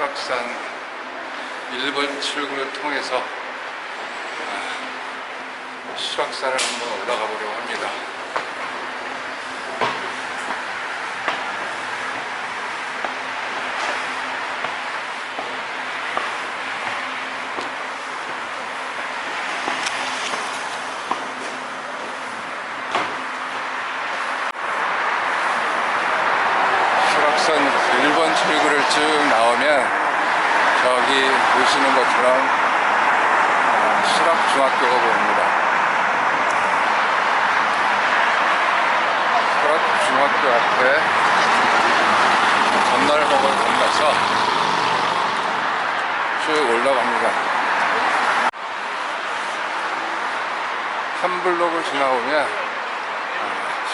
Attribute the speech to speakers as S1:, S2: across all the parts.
S1: 수락산 1번 출구를 통해서 아, 수락산을 한번 올라가 보려고 합니다. 수락산 1번 출구를 쭉 나오면 저기 보시는 것처럼 어, 수락중학교가 보입니다. 수락중학교 앞에 전날목을 건너서 쭉 올라갑니다. 한 블록을 지나오면 아,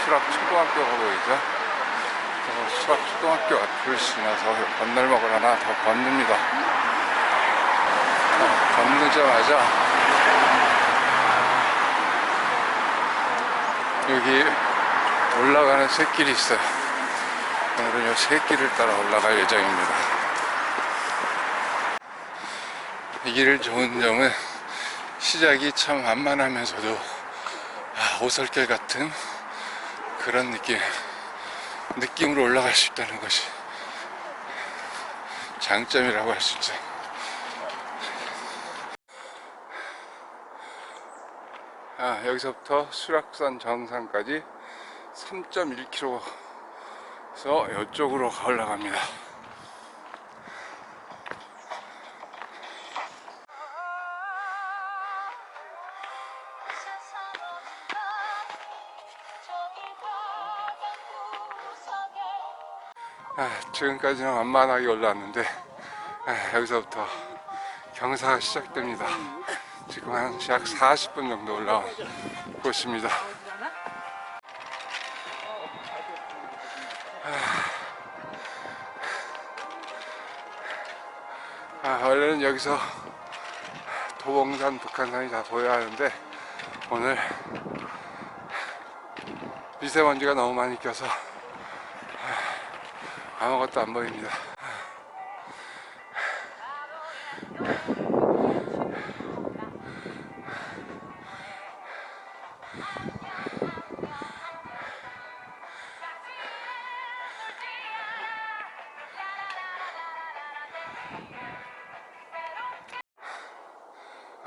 S1: 수락초등학교가 보이죠? 그래서 수락초등학교 앞을 지나서 건널목을 하나 더 건넙니다. 어, 건너자마자 여기 올라가는 샛길이 있어요. 오늘은 이 샛길을 따라 올라갈 예정입니다. 이 길 좋은 점은 시작이 참 완만하면서도 아, 오솔길 같은 그런 느낌. 느낌으로 올라갈 수 있다는 것이 장점이라고 할 수 있죠. 아, 여기서부터 수락산 정상까지 3.1km에서 이쪽으로 올라갑니다. 아, 지금까지는 완만하게 올라왔는데 아, 여기서부터 경사가 시작됩니다. 지금 한 약 40분 정도 곳입니다. 아, 아, 원래는 여기서 도봉산, 북한산이 다 보여야 하는데 오늘 미세먼지가 너무 많이 껴서 아무것도 안 보입니다.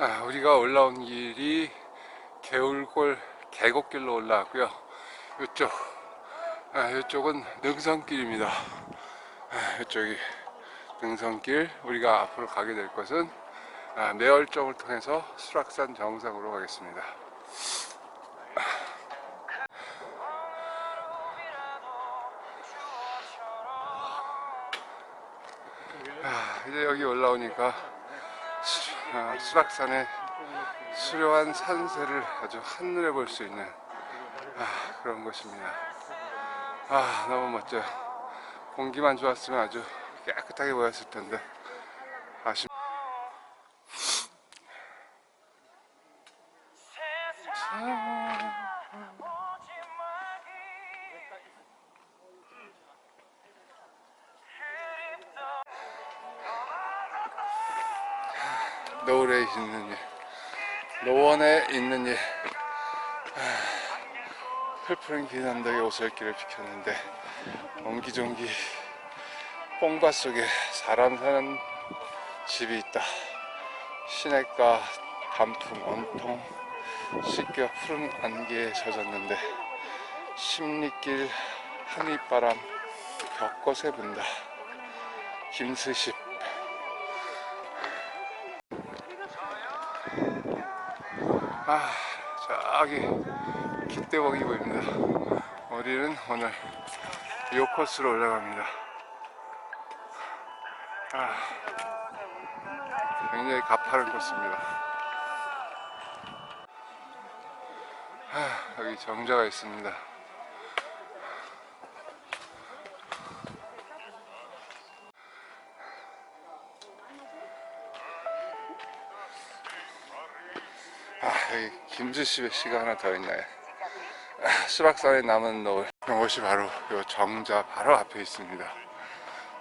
S1: 아, 우리가 올라온 길이 개울골 계곡길로 올라왔고요. 이쪽, 아, 이쪽은 능선길입니다. 아, 이쪽이 능선길. 우리가 앞으로 가게 될 것은 아, 매월정을 통해서 수락산 정상으로 가겠습니다. 아, 이제 여기 올라오니까 수, 아, 수락산의 수려한 산세를 아주 한눈에 볼 수 있는 아, 그런 곳입니다. 아, 너무 멋져요. 공기만 좋았으면 아주 깨끗하게 보였을 텐데 노을에 있는 일, 노원에 있는 일. 아, 풀푸른 긴 언덕에 오솔길을 비켰는데 옹기종기 뽕밭 속에 사람 사는 집이 있다. 시냇가 단풍 온통 씻겨 푸른 안개에 젖었는데 십리길 한입바람 벽것에 분다. 김수십 아 저기 깃대봉이 보입니다. 우리는 오늘 요 코스로 올라갑니다. 아, 굉장히 가파른 코스입니다. 아, 여기 정자가 있습니다. 여기 김수십의 시가 하나 더 있나요? 아, 수락산에 남은 노을. 이것이 바로 요 정자 바로 앞에 있습니다.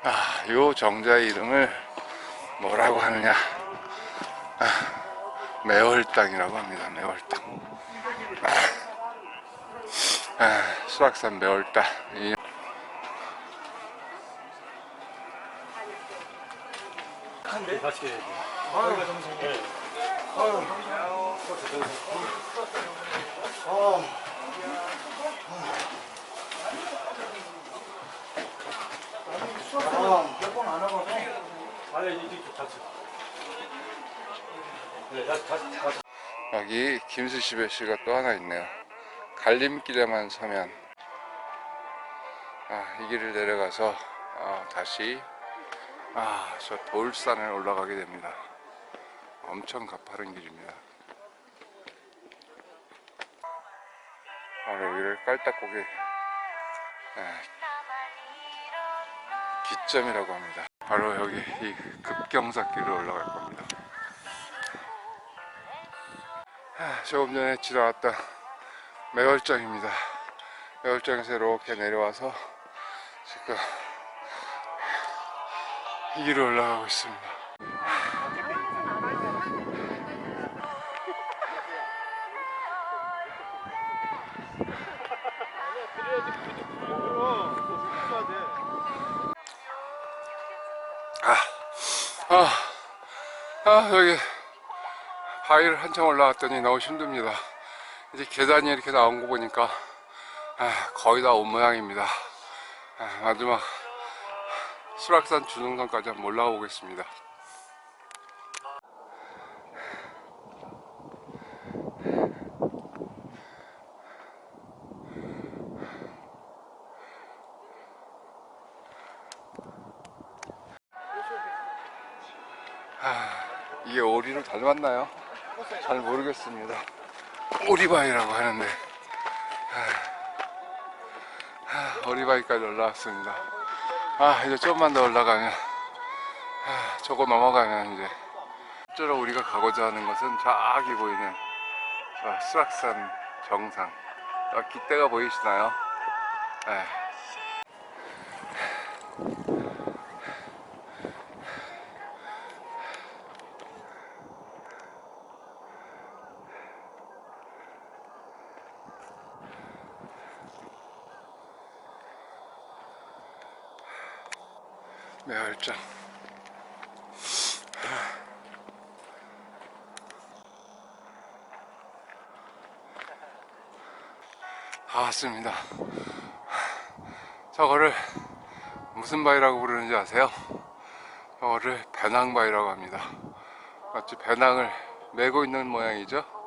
S1: 아, 요 정자의 이름을 뭐라고 하느냐? 아, 매월당이라고 합니다. 매월당. 아, 아, 수락산 매월당. 이
S2: 같이 해야 돼. 저희가 정성 다시.
S1: 여기 김수시배 씨가 또 하나 있네요. 갈림길에만 서면 아, 이 길을 내려가서 아, 다시 아, 저 돌산을 올라가게 됩니다. 엄청 가파른 길입니다. 바로 여기를 깔딱고개 아, 기점이라고 합니다. 바로 여기 이 급경사길로 올라갈 겁니다. 아, 조금 전에 지나왔던 매월정입니다. 매월정에서 이렇게 내려와서 지금 이 길을 올라가고 있습니다. 아, 아, 여기 바위를 한참 올라갔더니 너무 힘듭니다. 이제 계단이 이렇게 나온 거 보니까 아, 거의 다 온 모양입니다. 아, 마지막 수락산 주능선까지 한번 올라가 보겠습니다. 이게 오리로 닮았나요? 잘 모르겠습니다. 오리바이라고 하는데 아, 아, 오리바이까지 올라왔습니다. 아 이제 조금만 더 올라가면 아, 저거 넘어가면 이제 실제로 우리가 가고자 하는 것은 저기 보이는 저 수락산 정상 아, 깃대가 보이시나요? 네. 매월장 다 왔습니다. 저거를 무슨 바위라고 부르는지 아세요? 저거를 배낭바위라고 합니다. 마치 배낭을 메고 있는 모양이죠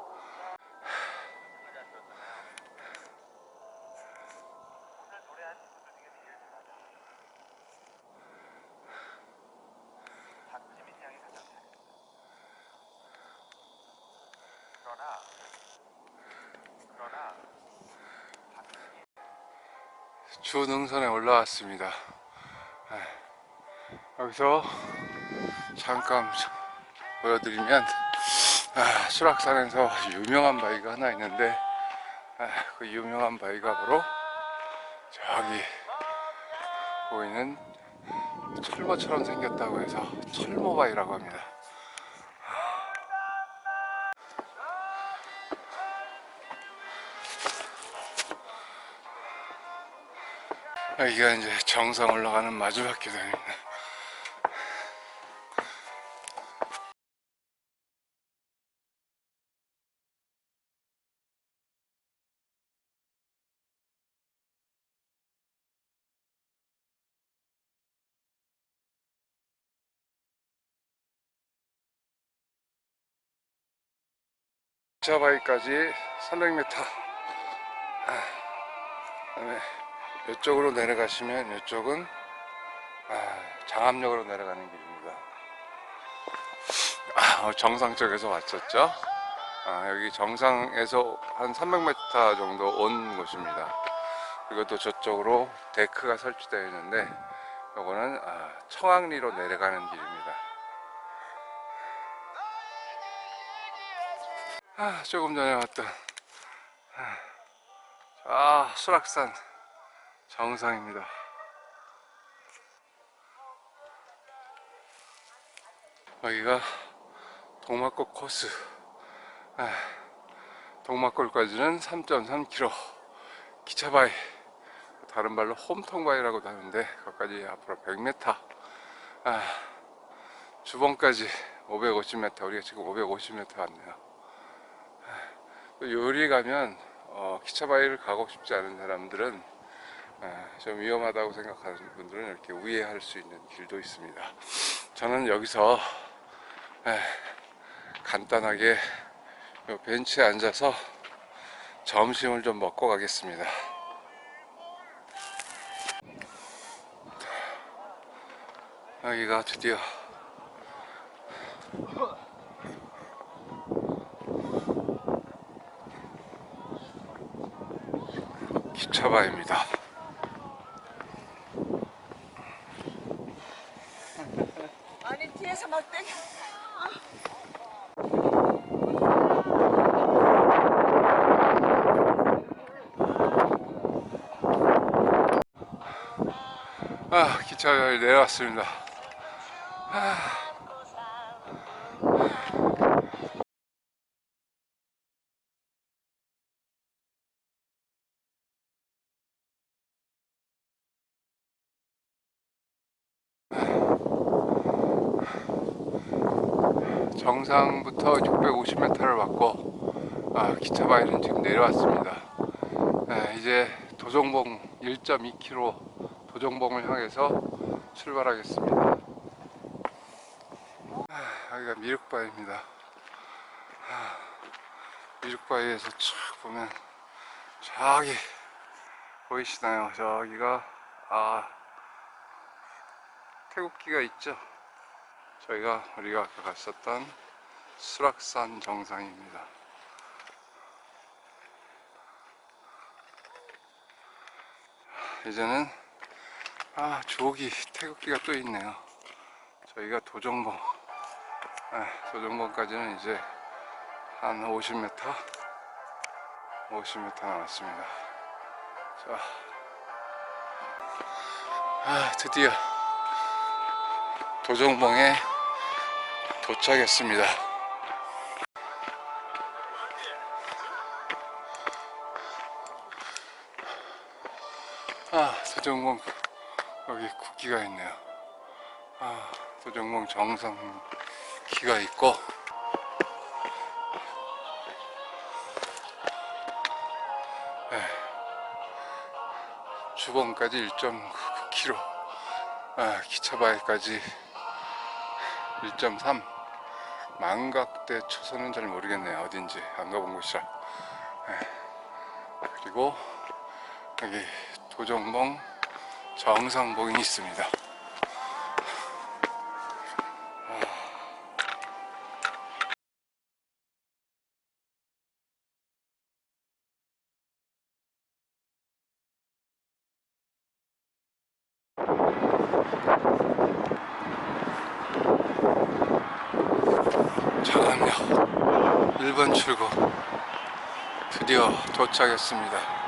S1: 주 능선에 올라왔습니다. 네. 여기서 잠깐 보여드리면 아, 수락산에서 유명한 바위가 하나 있는데 아, 그 유명한 바위가 바로 저기 보이는 철모처럼 생겼다고 해서 철모바위라고 합니다. 여기가 이제 정상 올라가는 마지막 계단입니다. 자바위까지 300m. 아, 그다음에 이쪽으로 내려가시면 이쪽은 아, 장암역으로 내려가는 길입니다. 아, 어, 정상 쪽에서 왔었죠. 아, 여기 정상에서 한 300m 정도 온 곳입니다. 그리고 또 저쪽으로 데크가 설치되어 있는데 요거는 아, 청학리로 내려가는 길입니다. 아, 조금 전에 왔던 아, 아 수락산 정상입니다. 여기가 동막골 코스. 아, 동막골까지는 3.3km 기차바위 다른 말로 홈통바위라고도 하는데 거기까지 앞으로 100m 아, 주봉까지 550m 우리가 지금 550m 왔네요. 아, 또 요리 가면 어, 기차바위를 가고 싶지 않은 사람들은 아, 좀 위험하다고 생각하는 분들은 이렇게 우회할 수 있는 길도 있습니다 저는 여기서 에, 간단하게 요 벤치에 앉아서 점심을 좀 먹고 가겠습니다. 여기가 드디어 기차바입니다.
S3: 막 땡.
S1: 아, 기차가 내려왔습니다. 아. 정상부터 650m를 받고 아, 기차바위는 지금 내려왔습니다. 아, 이제 도정봉 1.2km 도정봉을 향해서 출발하겠습니다. 아, 여기가 미륵바위입니다. 아, 미륵바위에서 쭉 보면 저기 보이시나요? 저기가 아 태국기가 있죠. 저희가 우리가 아까 갔었던 수락산 정상입니다. 이제는 아 조기 태극기가 또 있네요. 저희가 도정봉 아, 도정봉까지는 이제 한 50m 50m 남았습니다. 자, 아 드디어 도정봉에 도착했습니다 도정봉 여기 국기가 있네요. 아, 도정봉 정상 기가 있고 네. 주봉까지 1.9km 아, 기차바위까지 1.3 망각대 초선은 잘 모르겠네요 어딘지 안 가본 곳이라 네. 그리고 여기 도정봉 정상봉이 있습니다. 장암역 1번 출구 드디어 도착했습니다.